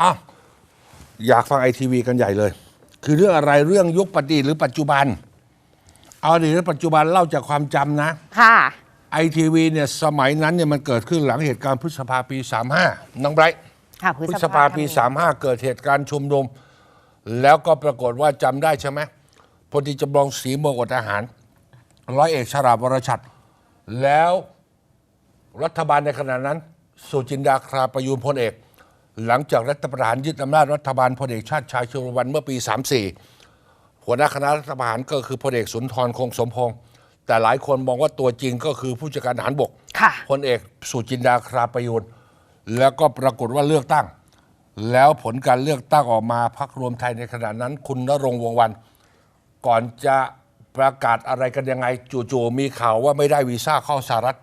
อ้าวอยากฟังไอทีวีกันใหญ่เลย คือเรื่องอะไรเรื่องยุคปฏิหรือปัจจุบัน เอาอดีตหรือปัจจุบันเล่าจากความจำนะ ค่ะ ไอทีวีเนี่ยสมัยนั้นเนี่ยมันเกิดขึ้นหลังเหตุการณ์พฤษภาปี 35 น้องไบรท์ค่ะพฤษภาปี 35 เกิดเหตุการณ์ชุมนุม แล้วก็ปรากฏว่าจำได้ใช่ไหมพลตรีจำลองศรีเมืองอดอาหาร ร้อยเอกชราบวรชัด แล้วรัฐบาลในขณะนั้น สุจินดาคราประยูนพลเอก หลังจากรัฐประหารยึดอำนาจรัฐบาลพลเอกชาติชายชุมวันเมื่อปี 34 หัวหน้าคณะรัฐประหารก็คือพลเอกสุนทรคงสมพงษ์แต่หลายคนมองว่าตัวจริงก็คือผู้จัดการทหารบกค่ะพลเอกสุจินดาคราประยูนแล้วก็ปรากฏว่าเลือกตั้ง แล้วผลการเลือกตั้งออกมาพักรวมไทยในขณะนั้น คุณนรงค์วงศ์วัน ก่อนจะประกาศอะไรกันยังไง จู่ๆมีข่าวว่าไม่ได้วีซ่าเข้าสหรัฐ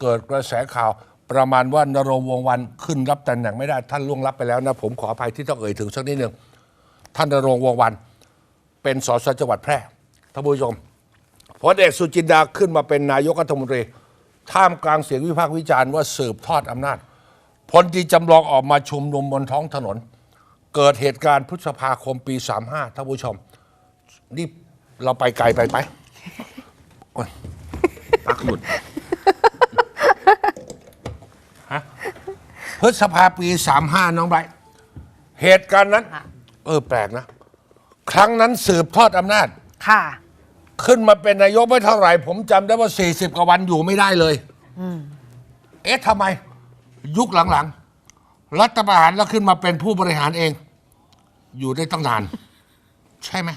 เกิดกระแสข่าว ประมาณว่านรงวงวันขึ้นรับตำแหน่งไม่ได้ ท่านล่วงลับไปแล้วนะ ผมขออภัยที่ต้องเอ่ยถึงสักนิดหนึ่งท่านนรงวงวันเป็นสสจังหวัดแพร่ท่านผู้ชมพลเอกสุจินดาขึ้นมาเป็นนายกรัฐมนตรี ท่ามกลางเสียงวิพากษ์วิจารณ์ว่าสืบทอดอำนาจพลที่จำลองออกมาชุมนุมบนท้องถนน เกิดเหตุการณ์พฤษภาคมปี 35ท่านผู้ชม นี่เราไปไกลไปไหมโอ๊ยปลักหลุดฮะ พฤษภาปี 35 น้องไบร์ทเหตุการณ์นั้น ค่ะ เออแปลกนะ ครั้งนั้นสืบทอดอำนาจ ค่ะ ขึ้นมาเป็นนายกไม่เท่าไหร่ ผมจำได้ว่า 40 กว่าวันอยู่ไม่ได้เลย เอ๊ะทำไม ยุคหลังๆ รัฐประหารแล้วขึ้นมาเป็นผู้บริหารเอง อยู่ได้ตั้งนาน ใช่ไหม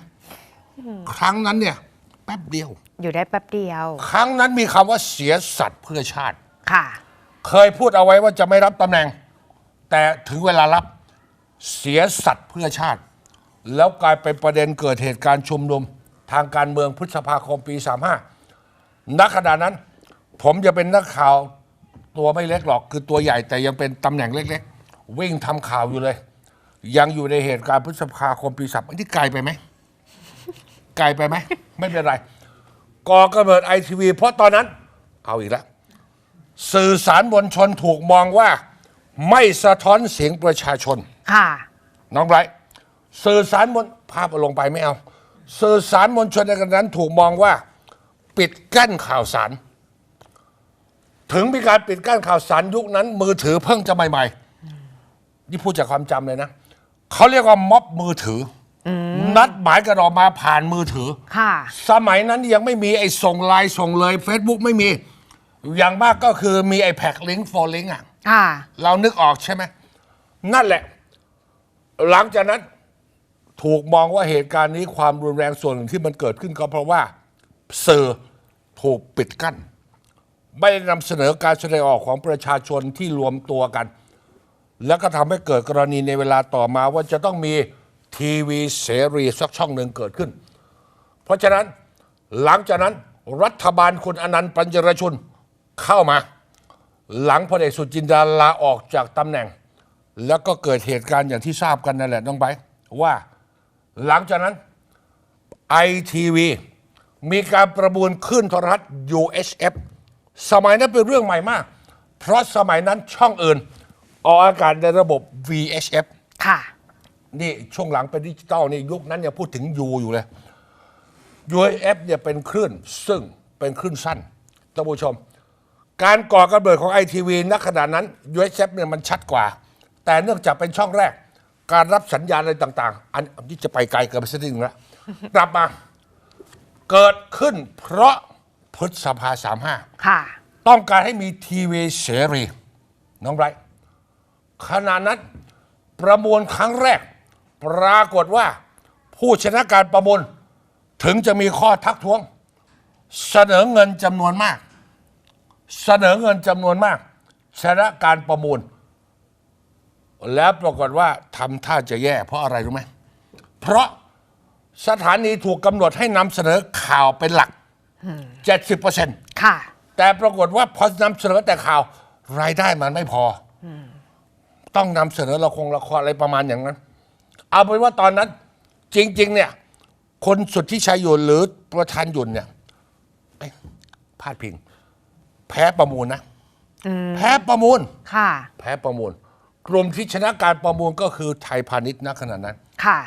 ครั้งนั้นเนี่ย แป๊บเดียว อยู่ได้แป๊บเดียว ครั้งนั้นมีคำว่าเสียสัตว์เพื่อชาติ ค่ะ เคยพูดเอาไว้ว่าจะไม่รับตำแหน่ง แต่ถึงเวลารับเสียสัตว์เพื่อชาติ แล้วกลายเป็นประเด็นเกิดเหตุการณ์ชุมนุม ทางการเมืองพฤษภาคมปี 35ณขณะนั้น ผมจะเป็นนักข่าวตัวไม่เล็กหรอก คือตัวใหญ่แต่ยังเป็นตำแหน่งเล็กๆ วิ่งทำข่าวอยู่เลย ยังอยู่ในเหตุการณ์พฤษภาคมปีสามนี่ไกลไปไหมไกลไปไหมไม่เป็นไรก่อกำเนิดไอทีวีเพราะตอนนั้น เอาอีกแล้ว สื่อสารมวลชนถูกมองว่า ไม่สะท้อนเสียงประชาชน ค่ะ น้องไบรท์สื่อสารมวลภาพเอาลงไปไม่เอา สื่อสารมวลชนในขณะนั้นถูกมองว่า ปิดกั้นข่าวสาร ถึงมีการปิดกั้นข่าวสารยุคนั้น มือถือเพิ่งจะใหม่ๆนี่พูดจากความจำเลยนะเขาเรียกว่าม็อบมือถืออนัดหมายกันออกมาผ่านมือถือ ค่ะ สมัยนั้นยังไม่มีไอ้ส่งไลน์ส่งเลย Facebook ไม่มี อย่างมากก็คือมีไอ้แพ็กลิงก์โฟลิงก์อะค่ะเรานึกออกใช่ไหม นั่นแหละ หลังจากนั้นถูกมองว่าเหตุการณ์นี้ความรุนแรงส่วนหนึ่งที่มันเกิดขึ้นก็เพราะว่าสื่อถูกปิดกั้น ไม่ได้นำเสนอการแสดงออกของประชาชนที่รวมตัวกัน แล้วก็ทำให้เกิดกรณีในเวลาต่อมาว่าจะต้องมีทีวีเสรีสักช่องหนึ่งเกิดขึ้น เพราะฉะนั้นหลังจากนั้นรัฐบาลคุณอนันต์ปัญจรชุน เข้ามา หลังพลเอกสุจินดาลาออกจากตำแหน่ง แล้วก็เกิดเหตุการณ์อย่างที่ทราบกันนั่นแหละน้องไบร์ทว่าหลังจากนั้นไอทีวีมีการประมูลขึ้นโทรทัศน์ UHF สมัยนั้นเป็นเรื่องใหม่มาก เพราะสมัยนั้นช่องอื่น ออกอากาศในระบบ VHF ค่ะ นี่ช่วงหลังเป็นดิจิตอลนี่ยุคนั้นยังพูดถึง U อยู่เลย UHF เนี่ยเป็นคลื่นซึ่งเป็นคลื่นสั้นท่านผู้ชม การก่อกำเนิดของไอทีวีณขณะนั้น UHF เนี่ยมันชัดกว่า แต่เนื่องจากเป็นช่องแรก การรับสัญญาณอะไรต่างๆอันอันนี้จะไปไกลเกินไปสักนิดนึงแล้วกลับมาเกิดขึ้นเพราะพฤษภาสามห้าค่ะ ต้องการให้มีทีวีเสรี น้องไบรท์ขณะนั้นประมูลครั้งแรก ปรากฏว่าผู้ชนะการประมูล ถึงจะมีข้อทักท้วง เสนอเงินจำนวนมาก เสนอเงินจำนวนมาก ชนะการประมูล แล้วปรากฏว่าทำท่าจะแย่เพราะอะไรรู้ไหมเพราะสถานีถูกกำหนดให้นำเสนอข่าวเป็นหลัก 70เปอร์เซ็นต์ค่ะ แต่ปรากฏว่าพอนำเสนอแต่ข่าวรายได้มันไม่พออต้องนำเสนอละครละครอะไรประมาณอย่างนั้น เอาเป็นว่าตอนนั้น จริง ๆ เนี่ย คนสุดที่ชัยหยุนหรือประธานหยุนเนี่ยเอ้ยพลาดพิง แพ้ประมูลนะ แพ้ประมูล ค่ะ แพ้ประมูล กลุ่มที่ชนะการประมูลก็คือไทยพาณิชย์ณขณะนั้น ค่ะ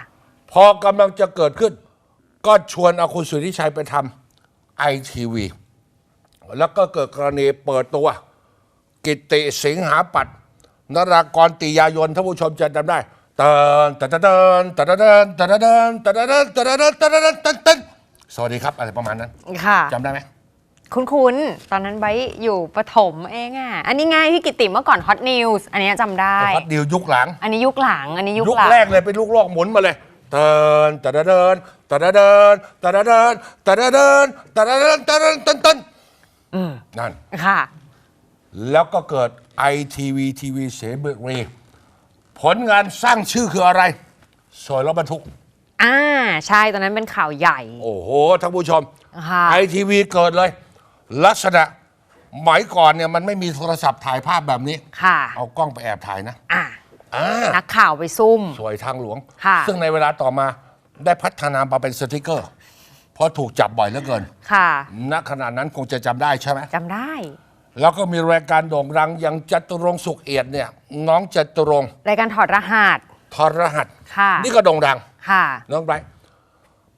พอกำลังจะเกิดขึ้น ก็ชวนเอาคุณสุทธิชัยไปทำไอทีวีแล้วก็เกิดกรณีเปิดตัว กิตติสิงหาปัตย์นรากรติยายนท่านผู้ชมจะจำได้เตินตะเดินตะเดินตะเดินตะเดินตะเดินตะเดินตะเดินตะเดินสวัสดีครับ อะไรประมาณนั้นค่ะจำได้ไหม คุ้นๆ ตอนนั้นไบร์อยู่ประถมเองอะ อันนี้ง่ายพี่กิติเมื่อก่อนฮอตนิวส์อันนี้จำได้ฮอต่พัดดิวยุคหลัง อันนี้ยุคหลัง อันนี้ยุคหลัง แรกเลยเป็นลูกลอกหมุนมาเลยเดินตะเดินตะเดินตะเดินตะเดินตะเดินตะเดินตะเดินอืม นั่น ค่ะ แล้วก็เกิดไอทีวีทีวีเสบเบรีผลงานสร้างชื่อคืออะไรสวยรถบรรทุก อ่า ใช่ ตอนนั้นเป็นข่าวใหญ่ โอ้โหท่านผู้ชมไอทีวีเกิดเลย ลักษณะหมายก่อนเนี่ยมันไม่มีโทรศัพท์ถ่ายภาพแบบนี้ ค่ะ เอากล้องไปแอบถ่ายนะอ่าอ่านักข่าวไปซุ่ม สวยทางหลวง ค่ะ ซึ่งในเวลาต่อมาได้พัฒนามาเป็นสติกเกอร์ เพราะถูกจับบ่อยเหลือเกิน ค่ะณขณะนั้นคงจะจำได้ใช่ไหม จำได้ แล้วก็มีรายการโด่งดังอย่างจตุรงค์สุขเอียดเนี่ย น้องจตุรงค์รายการถอดรหัส ทรหัส ค่ะ นี่ก็โด่งดัง ค่ะ น้องไบรท์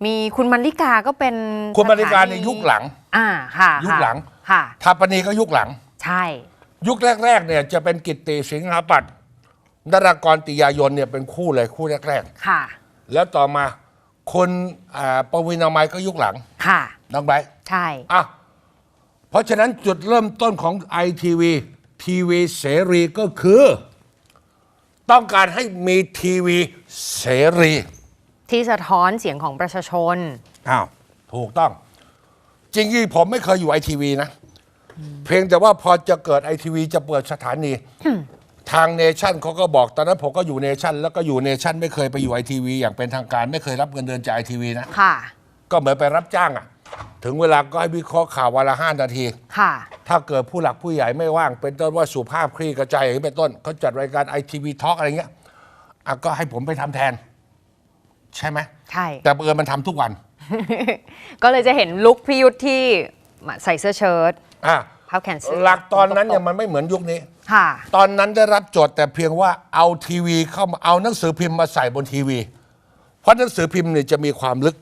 มีคุณมันลิกาก็เป็นคุณมาริกาสถในยุคหลัง อ่าค่ะยุคหลังค่ะทาปนีก็ยุคหลัง ใช่ ยุคแรก ๆ เนี่ยจะเป็นกิตติสิงหาปัตย์นรากรติยายนเนี่ยเป็นคู่เลยคู่แรกค่ะๆแล้วต่อมาคนอ่าปวินามัยก็ยุคหลัง ค่ะน้องไบรท์ใช่อะเพราะฉะนั้นจุดเริ่มต้นของไอทีวีทีวีเสรีก็คือ ต้องการให้มีทีวีเสรี ที่สะท้อนเสียงของประชาชนอ้าวถูกต้อง จริงๆผมไม่เคยอยู่ไอทีวีนะ เพียงแต่ว่าพอจะเกิดไอทีวีจะเปิดสถานี ทางเนชั่นเขาก็บอกตอนนั้นผมก็อยู่เนชั่นแล้วก็อยู่เนชั่นไม่เคยไปอยู่ไอทีวีอย่างเป็นทางการไม่เคยรับเงินเดือนจากไอทีวีนะ ค่ะ ก็เหมือนไปรับจ้างอะถึงเวลาก็ให้วิเคราะห์ข่าววันละห้านาที ค่ะ ถ้าเกิดผู้หลักผู้ใหญ่ไม่ว่าง เป็นต้นว่าสุภาพคลี่กระจายอย่างนี้เป็นต้นเขาจัดรายการไอทีวีทอล์กอะไรเงี้ยอะก็ให้ผมไปทำแทน ใช่ไหม ใช่ แต่เออมันทำทุกวัน ก็เลยจะเห็นลุคพี่ยุทธที่ใส่เสื้อเชิ้ตอะพับแขนเสื้อหลักตอนนั้นเนี่ยมันไม่เหมือนยุคนี้ ค่ะ ตอนนั้นได้รับโจทย์แต่เพียงว่าเอาทีวีเข้ามาเอาหนังสือพิมพ์มาใส่บนทีวี เพราะหนังสือพิมพ์เนี่ยจะมีความลึก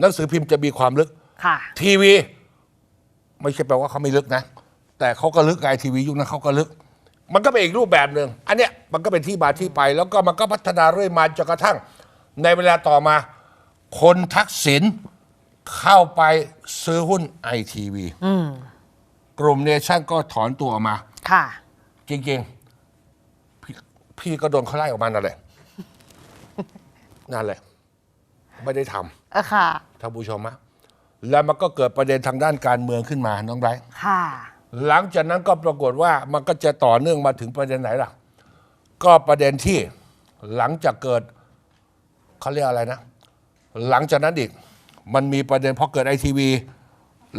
หนังสือพิมพ์จะมีความลึก ค่ะ ทีวี ไม่ใช่แปลว่าเขาไม่ลึกนะ แต่เขาก็ลึกไงทีวียุคนั้นเขาก็ลึก มันก็เป็นอีกรูปแบบหนึ่งอันเนี้ยมันก็เป็นที่มาที่ไป แล้วก็มันก็พัฒนาเรื่อยมาจนกระทั่ง ในเวลาต่อมา คนทักษิณเข้าไปซื้อหุ้นไอทีวีกลุ่มเนชั่นก็ถอนตัวออกมา ค่ะ จริงๆพี่พี่ก็โดนเขาไล่ออกมานั่นแหละ นั่นแหละ ไม่ได้ทเออค่ะำท่านผู้ชมฮะแล้วมันก็เกิดประเด็นทางด้านการเมืองขึ้นมาน้องไบรท์ ค่ะ หลังจากนั้นก็ปรากฏว่ามันก็จะต่อเนื่องมาถึงประเด็นไหนล่ะ ก็ประเด็นที่หลังจากเกิดเขาเรียกอะไรนะ หลังจากนั้นอีกมันมีประเด็นพอเกิดไอทีวี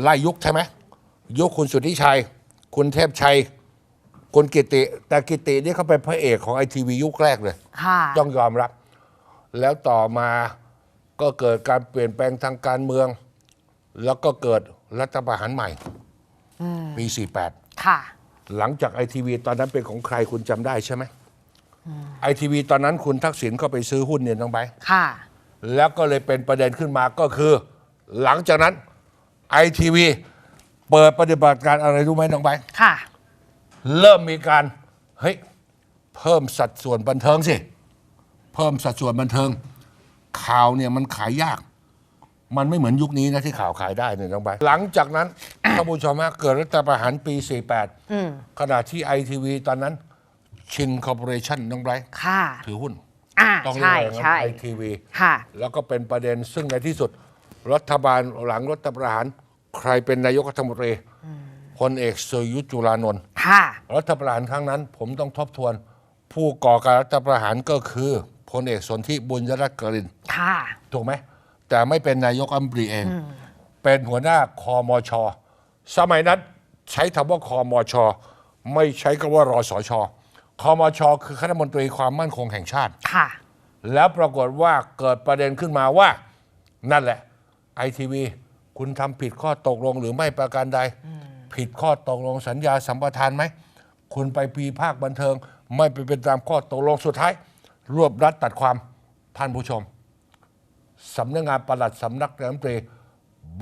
ไล่ยุคใช่ไหมยุคคุณสุทธิชัย คุณเทพชัย คุณกิติ แต่กิตินี่เขาเป็นพระเอกของไอทีวียุคแรกเลย ค่ะ ต้องยอมรับ แล้วต่อมาก็เกิดการเปลี่ยนแปลงทางการเมือง แล้วก็เกิดรัฐประหารใหม่ปี48ค่ะหลังจากไอทีวีตอนนั้นเป็นของใครคุณจำได้ใช่ไหมไอทีวีตอนนั้นคุณทักษิณก็ไปซื้อหุ้นเนี่ยน้องไบร์ท ค่ะ แล้วก็เลยเป็นประเด็นขึ้นมาก็คือ หลังจากนั้นไอทีวีเปิดปฏิบัติการอะไรรู้ไหมน้องไบร์ทค่ะ เริ่มมีการเฮ้ยเพิ่มสัดส่วนบันเทิงสิ เพิ่มสัดส่วนบันเทิง ข่าวเนี่ยมันขายยาก มันไม่เหมือนยุคนี้นะที่ข่าวขายได้เนี่ยน้องใบร์ทหลังจากนั้นท่านผู้ชมฮะเกิดรัฐประหารปี 48ขณะที่ไอทีวีตอนนั้นชินคอร์ปอเรชั่นน้องไบร์ทค่ะถือหุ้น อ่าต้องเรียใช่กว่าอย่างนั้นใช่ ไอทีวีค่ะ แล้วก็เป็นประเด็นซึ่งในที่สุด รัฐบาลหลังรัฐประหาร ใครเป็นนายกรัฐมนตรีพลเอกสุรยุทธ์จุลานนท์ ค่ะ รัฐประหารครั้งนั้นผมต้องทบทวน ผู้ก่อการรัฐประหารก็คือพลเอกสนธิบุญยรัตน์กรินทร์ค่ะ ถูกไหม แต่ไม่เป็นนายกอัมปรีเอง เป็นหัวหน้าคอมชสมัยนั้นใช้คำว่าคอมชไม่ใช้คำว่ารอสช คอมชคือคณะมนตรีความมั่นคงแห่งชาติ ค่ะ แล้วปรากฏว่าเกิดประเด็นขึ้นมาว่า นั่นแหละไอทีวีคุณทำผิดข้อตกลงหรือไม่ประการใด ผิดข้อตกลงสัญญาสัมปทานไหม คุณไปปีภาคบันเทิง ไม่เป็นไปตามข้อตกลงสุดท้าย รวบรัดตัดความท่านผู้ชมสำนักงานปลัดสำนักนายกรัฐมนตรี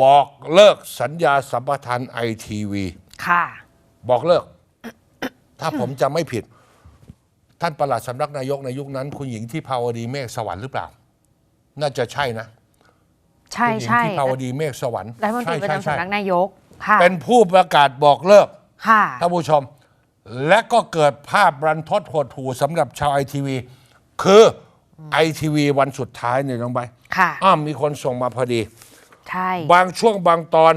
บอกเลิกสัญญาสัมปทานไอทีวีค่ะ บอกเลิก ถ้าผมจำไม่ผิด ท่านประหลัดสำนักนายกในยุคนั้น คุณหญิงที่ภาวดีเมฆสวรรค์หรือเปล่า น่าจะใช่นะใช่คุณหญิงใช่ที่ภาวดีเมฆสวรรค์รัฐมนตรีประใช่จำใช่สำนักนายกค่ะเป็นผู้ประกาศบอกเลิกค่ะท่านผู้ชม และก็เกิดภาพรันทดหดหูสำหรับชาวไอทีวีคือไอทีวีวันสุดท้ายเนี่ยน้องใบค่ะอ้าวมีคนส่งมาพอดี ใช่ บางช่วงบางตอน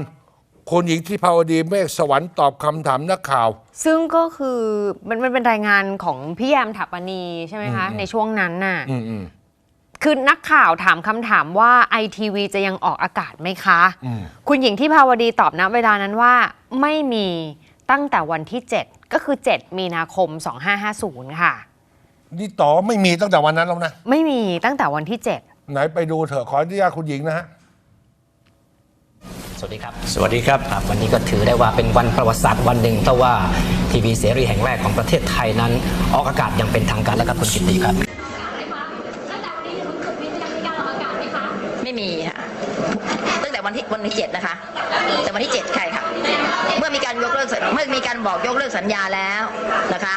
คุณหญิงที่ภาวดีเมฆสวรรค์ตอบคำถามนักข่าว ซึ่งก็คือมันมันเป็นรายงานของพี่แยมถัปปณีใช่ไหมคะ ในช่วงนั้นน่ะ อืมอืม คือนักข่าวถามคำถามว่าไอทีวีจะยังออกอากาศไหมคะ อืม คุณหญิงที่ภาวดีตอบณเวลานั้นว่าไม่มีตั้งแต่วันที่ 7 ก็คือ 7 มีนาคม 2550 ค่ะ นี่ต่อไม่มีตั้งแต่วันนั้นแล้วนะ ไม่มีตั้งแต่วันที่ 7ไหนไปดูเถอะขออนุญาตคุณหญิงนะฮะส วัสดีครับ สวัสดีครับครับ วันนี้ก็ถือได้ว่าเป็นวันประวัติศาสตร์วันหนึ่งเพราะว่าทีวีเสรีแห่งแรกของประเทศไทยนั้น ออกอากาศอย่างเป็นทางการแล้วครับคุณกิตติครับตั้งแต่วันนี้ถึงสุดมีจะมีการออกอากาศไหมคะไม่มีค่ะ ตั้งแต่วันที่วันที่เจ็ดนะคะ แต่วันที่เจ็ดใช่ค่ะ เมื่อมีการยกเลิกสัญเมื่อมีการบอกยกเลิกสัญญาแล้วนะคะ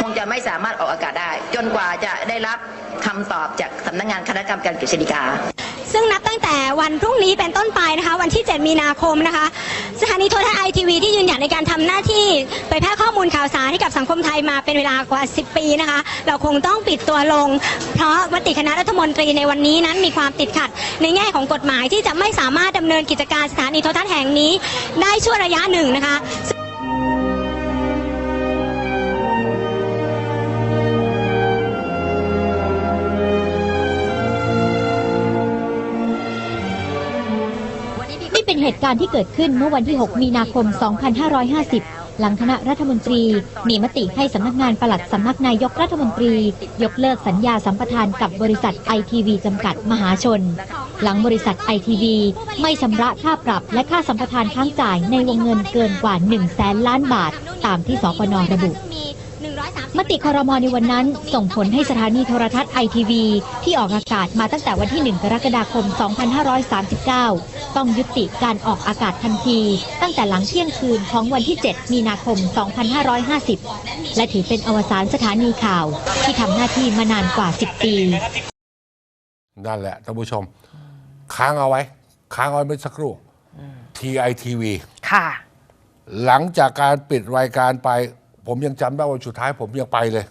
คงจะไม่สามารถออกอากาศได้ จนกว่าจะได้รับคำตอบจากสำนักงานคณะกรรมการกฤษฎีกา ซึ่งนับตั้งแต่วันพรุ่งนี้เป็นต้นไปนะคะ วันที่ 7 มีนาคมนะคะ สถานีโทรทัศน์ไอทีวีที่ยืนหยัดในการทำหน้าที่เผยแพร่ข้อมูลข่าวสารให้กับสังคมไทยมาเป็นเวลากว่า 10 ปีนะคะ เราคงต้องปิดตัวลง เพราะมติคณะรัฐมนตรีในวันนี้นั้นมีความติดขัด ในแง่ของกฎหมายที่จะไม่สามารถดำเนินกิจการสถานีโทรทัศน์แห่งนี้ ได้ชั่วระยะหนึ่งนะคะ เป็นเหตุการณ์ที่เกิดขึ้นเมื่อวันที่ 6 มีนาคม 2550 หลังคณะรัฐมนตรี มีมติให้สำนักงานปลัดสำนักนายกรัฐมนตรี ยกเลิกสัญญาสัมปทานกับบริษัทไอทีวีจำกัดมหาชน หลังบริษัทไอทีวีไม่ชำระค่าปรับและค่าสัมปทานค้างจ่ายในวงเงินเกินกว่า 1 แสนล้านบาท ตามที่สปนระบุมติคอรมอในวันนั้นส่งผลให้สถานีโทรทัศน์ไอทีวีที่ออกอากาศมาตั้งแต่วันที่ 1 กรกฎาคม 2539 ต้องยุติการออกอากาศทันที ตั้งแต่หลังเที่ยงคืนของวันที่ 7 มีนาคม 2550 และถือเป็นอวสานสถานีข่าว ที่ทำหน้าที่มานานกว่า 10 ปี นั่นแหละท่านผู้ชม ค้างเอาไว้ ค้างเอาไว้เมื่อสักครู่ TITV ค่ะ หลังจากการปิดรายการไป ผมยังจำได้วันสุดท้ายผมยังไปเลย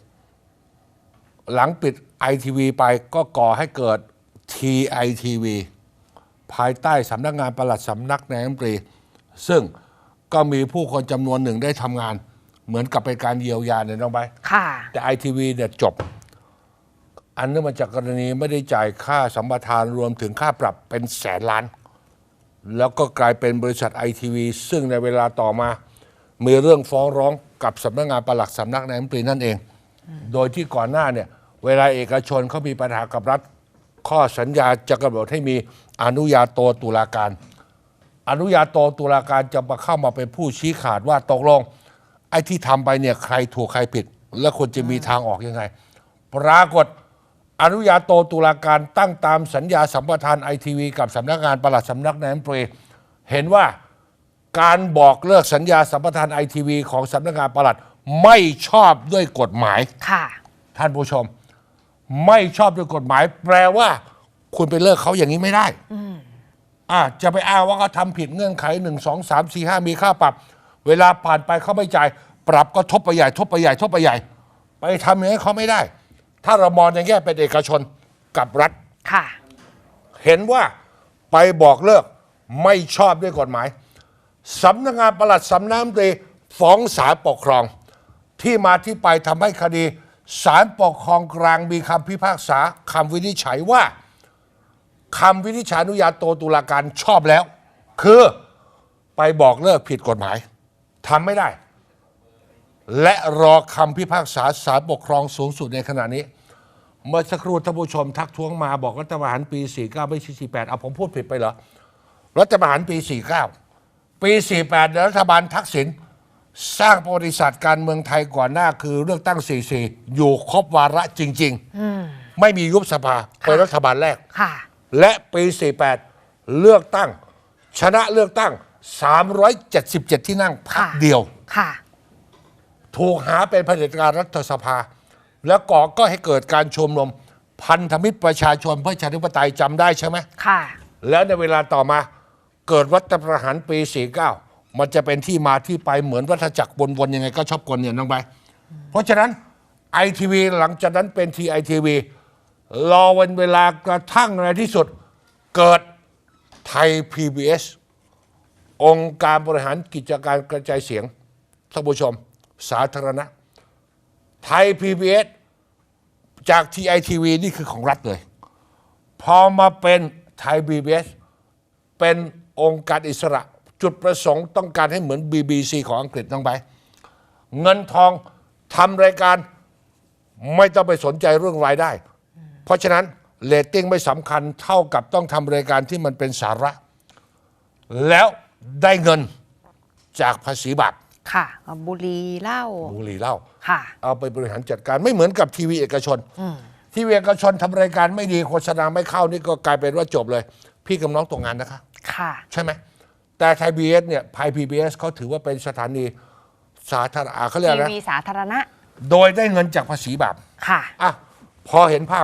หลังปิดไอทีวีไปก็ก่อให้เกิด TITV ภายใต้สำนักงานปลัดสำนักนายกรัฐมนตรี ซึ่งก็มีผู้คนจำนวนหนึ่งได้ทำงาน เหมือนกับเป็นการเยียวยาเนี่ยน้องใบค่ะ แต่ไอทีวีเนี่ยจบ อันเนื่องมาจากกรณีไม่ได้จ่ายค่าสัมปทานรวมถึงค่าปรับเป็นแสนล้าน แล้วก็กลายเป็นบริษัทไอทีวีซึ่งในเวลาต่อมา มีเรื่องฟ้องร้องกับสำนักงานปลัดสำนักนายกรัฐมนตรีนั่นเอง โดยที่ก่อนหน้าเนี่ยเวลาเอกชนเขามีปัญหากับรัฐ ข้อสัญญาจะกำหนดให้มีอนุญาโตตุลาการ อนุญาโตตุลาการจะมาเข้ามาเป็นผู้ชี้ขาดว่าตกลงไอ้ที่ทำไปเนี่ยใครถูกใครผิด และควรจะมีทางออกยังไง ปรากฏอนุญาโตตุลาการตั้งตามสัญญาสัมปทานไอทีวีกับสำนักงานปลัดสำนักนายกรัฐมนตรีเห็นว่าการบอกเลิกสัญญาสัมปทานไอทีวีของสำนักงานปลัดไม่ชอบด้วยกฎหมายค่ะ ท่านผู้ชม ไม่ชอบด้วยกฎหมาย แปลว่า คุณไปเลิกเขาอย่างนี้ไม่ได้อ่าจะไปอ้างว่าเขาทำผิดเงื่อนไขหนึ่งสองสามสี่ห้ามีค่าปรับ เวลาผ่านไปเขาไม่จ่าย ปรับก็ทบไปใหญ่ ทบไปใหญ่ ทบไปใหญ่ ไปทำอย่างนี้นเขาไม่ได้ ถ้าเรามองในแง่เป็นเอกชนกับรัฐ ค่ะ เห็นว่าไปบอกเลิกไม่ชอบด้วยกฎหมายสำนักงานปลัดสำนักนายกรัฐมนตรีฟ้องศาลปกครอง ที่มาที่ไปทำให้คดี ศาลปกครองกลางมีคำพิพากษาคำวินิจฉัยว่าคำวินิจฉัยอนุญาโตตุลาการชอบแล้ว คือไปบอกเลิกผิดกฎหมายทำไม่ได้ และรอคำพิพากษาศาลปกครองสูงสุดในขณะนี้ เมื่อสักครู่ท่านผู้ชมทักท้วงมาบอกรัฐประหารปี 49 ไม่ใช่48เอาผมพูดผิดไปเหรอรัฐประหารปี 49 ปี 48เนี่ยรัฐบาลทักษิณ สร้างประวัติศาสตร์การเมืองไทยก่อนหน้าคือเลือกตั้ง 44 อยู่ครบวาระจริง ๆ ไม่มียุบสภาเป็นรัฐบาลแรก ค่ะ และปี 48 เลือกตั้ง ชนะเลือกตั้ง 377 ที่นั่งพักค่ะ เดียว ค่ะ ถูกหาเป็นเผด็จการรัฐสภา แล้วก่อก็ให้เกิดการชุมนุมพันธมิตรประชาชนเพื่อประชาธิปไตยจำได้ใช่ไหม ค่ะ แล้วในเวลาต่อมาเกิดรัฐประหารปี49 มันจะเป็นที่มาที่ไปเหมือนวัฏจักรวนๆยังไงก็ชอบกลเนี่ยน้องไป เพราะฉะนั้นไอทีวีหลังจากนั้นเป็นทีไอทีวีรอวันเวลากระทั่งในที่สุดเกิดไทย PBS องค์การบริหารกิจการกระจายเสียงท่านผู้ชม สาธารณะ ไทย PBS จาก TITV นี่คือของรัฐเลย พอมาเป็นไทย PBS เป็นองค์การอิสระ จุดประสงค์ต้องการให้เหมือน BBC ของอังกฤษต้องไป เงินทองทำรายการไม่ต้องไปสนใจเรื่องรายได้ เพราะฉะนั้นเรตติ้งไม่สำคัญเท่ากับต้องทำรายการที่มันเป็นสาระ แล้วได้เงินจากภาษีบาปค่ะเอาบุหรีเหล้าบุหรี่เหล้าค่ะ เอาไปบริหารจัดการไม่เหมือนกับทีวีเอกชนทีวีเอกชนทำรายการไม่ดีโฆษณาไม่เข้านี่ก็กลายเป็นว่าจบเลย พี่กับน้องตกงานนะคะ ค่ะ ใช่ไหม แต่ไทยพีเอสเนี่ยไทยพีบีเอสเขาถือว่าเป็นสถานีสาธารณะเขาเรียกทีอะไรนะ วีสาธารณะ โดยได้เงินจากภาษีบาปค่ะ อะ พอเห็นภาพ